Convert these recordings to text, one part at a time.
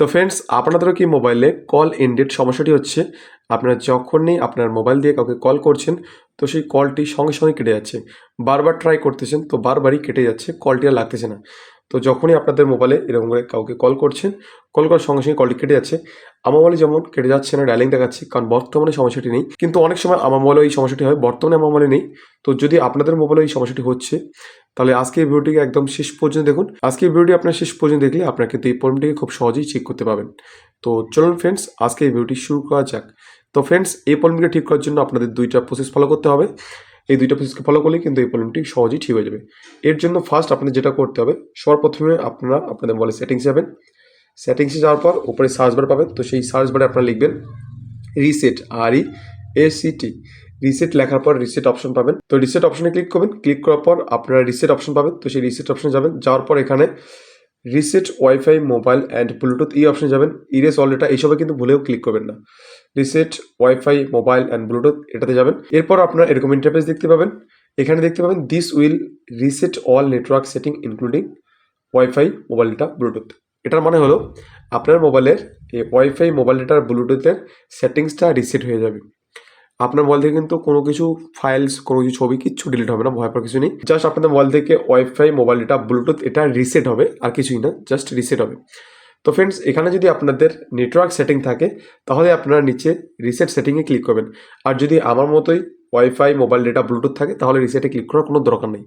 তো ফ্রেন্ডস আপনাদেরও কি মোবাইলে কল এন্ডেড সমস্যাটি হচ্ছে, আপনারা যখনই আপনার মোবাইল দিয়ে কাউকে কল করছেন, তো সেই কলটি সঙ্গে সঙ্গে কেটে যাচ্ছে। বারবার ট্রাই করতেছেন, তো বারবারই কেটে যাচ্ছে কলটি আর লাগতেছে না। তো যখনই আপনাদের মোবাইলে এরকম করে কাউকে কল করছেন কল করার সঙ্গে সঙ্গে কলটি কেটে যাচ্ছে। আমার মোবাইলে যেমন কেটে যাচ্ছে না ডায়ালিং দেখাচ্ছে, কারণ বর্তমানে সমস্যাটি নেই। কিন্তু অনেক সময় আমার মোবাইলে এই সমস্যাটি হয়, বর্তমানে আমার মোবাইলে নেই। তো যদি আপনাদের মোবাইলে এই সমস্যাটি হচ্ছে, তাহলে আজকে এই ভিডিওটিকে একদম শেষ পর্যন্ত দেখুন। আজকে এই ভিডিওটি আপনার শেষ পর্যন্ত দেখলে আপনার কিন্তু এই প্রবলেমটিকে খুব সহজেই চেক করতে পারবেন। তো চলুন ফ্রেন্ডস আজকে এই ভিডিওটি শুরু করা যাক। তো ফ্রেন্ডস এই প্রবলেমটিকে ঠিক করার জন্য আপনাদের দুইটা প্রসেস ফলো করতে হবে। এই দুইটা প্রসেসকে ফলো করলে কিন্তু এই প্রবলেমটি সহজেই ঠিক হয়ে যাবে। এর জন্য ফার্স্ট আপনাদের যেটা করতে হবে, সর্বপ্রথমে আপনারা আপনাদের মোবাইলে সেটিংস যাবেন। সেটিংসে যাওয়ার পর উপরে সার্চ বার পাবেন। তো সেই সার্চ বারে আপনারা লিখবেন reset R E A C T reset লেখার পর রিসেট অপশন পাবেন। তো রিসেট অপশনে ক্লিক করবেন। ক্লিক করার পর আপনারা রিসেট অপশন পাবেন। তো সেই রিসেট অপশনে যাবেন। যাওয়ার পর এখানে reset wifi, mobile and bluetooth এই অপশনে যাবেন। ইরেস অল ডেটা এইসবে কিন্তু ভুলেও ক্লিক করবেন না। Reset wifi, mobile and bluetooth এটাতে যাবেন। এরপর আপনারা এরকম ইন্টারফেস দেখতে পাবেন। এখানে দেখতে পাবেন this will reset all network setting including wifi, mobile data bluetooth. এটার মানে হলো আপনার মোবাইলের এই ওয়াইফাই, মোবাইল ডেটার ব্লুটুথের সেটিংসটা রিসেট হয়ে যাবে। আপনার মোবাইল থেকে কিন্তু কোনো কিছু ফাইলস কোনো কিছু ছবি কিচ্ছু ডিলিট হবে না, ভয় পাওয়ার কিছু নেই। জাস্ট আপনাদের মোবাইল থেকে ওয়াইফাই মোবাইল ডেটা ব্লুটুথ এটা রিসেট হবে, আর কিছুই না জাস্ট রিসেট হবে। তো ফ্রেন্ডস এখানে যদি আপনাদের নেটওয়ার্ক সেটিং থাকে, তাহলে আপনারা নিচে রিসেট সেটিংয়ে ক্লিক করবেন। আর যদি আমার মতোই ওয়াইফাই মোবাইল ডেটা ব্লুটুথ থাকে, তাহলে রিসেটে ক্লিক করার কোনো দরকার নেই।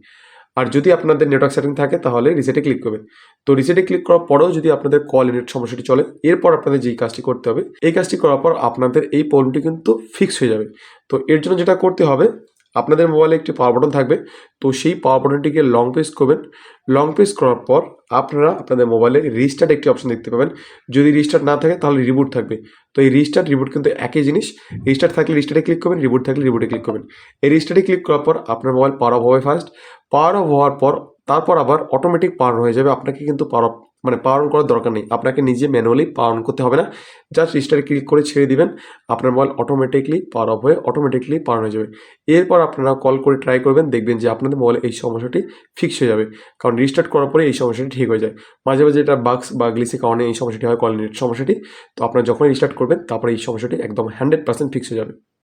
আর যদি আপনাদের নেটওয়ার্ক সেটিং থাকে, তাহলে রিসেটে ক্লিক করবেন। তো রিসেটে ক্লিক করার পরেও যদি আপনাদের কল ইনেট সমস্যাটি চলে, এরপর আপনাদের যেই কাজটি করতে হবে, এই কাজটি করার পর আপনাদের এই প্রবলেমটি কিন্তু ফিক্স হয়ে যাবে। তো এর জন্য যেটা করতে হবে আপনাদের মোবাইলে একটি পাওয়ার বাটন থাকবে। তো সেই পাওয়ার বাটনটিকে লং প্রেস করবেন। লং প্রেস করার পর আপনারা আপনাদের মোবাইলে রিস্টার্ট একটি অপশন দেখতে পাবেন। যদি রিস্টার্ট না থাকে তাহলে রিবুট থাকবে। তো এই রিস্টার্ট রিবুট কিন্তু একই জিনিস। রিস্টার্ট থাকলে রিস্টার্টে ক্লিক করবেন রিবুট থাকলে রিবুটে ক্লিক করবেন। এই রিস্টার্টে ক্লিক করার পর আপনার মোবাইল পাওয়ার অফ হবে ফার্স্ট পাওয়ার অফ হওয়ার পর, তারপর আবার অটোমেটিক পাওয়ার হয়ে যাবে। আপনাকে কিন্তু পাওয়ার অফ মানে পাওয়ার অন করার দরকার নেই। আপনাকে নিজে ম্যানুয়ালি পাওয়ার অন করতে হবে না। জাস্ট রিস্টারে ক্লিক করে ছেড়ে দিবেন। আপনার মোবাইল অটোমেটিকলি পাওয়ার অফ হয়ে অটোমেটিকলি পাওয়ার হয়ে যাবে। এরপর আপনারা কল করে ট্রাই করবেন, দেখবেন যে আপনাদের মোবাইলে এই সমস্যাটি ফিক্স হয়ে যাবে। কারণ রিস্টার্ট করার পরে এই সমস্যাটি ঠিক হয়ে যায়। মাঝে মাঝে এটা বাক্স বা গ্লিসের কারণে এই সমস্যাটি হয় কল নেট সমস্যাটি, তো আপনারা যখনই রিস্টার্ট করবেন, তারপরে এই সমস্যাটি একদম হান্ড্রেড পার্সেন্ট ফিক্স হয়ে যাবে।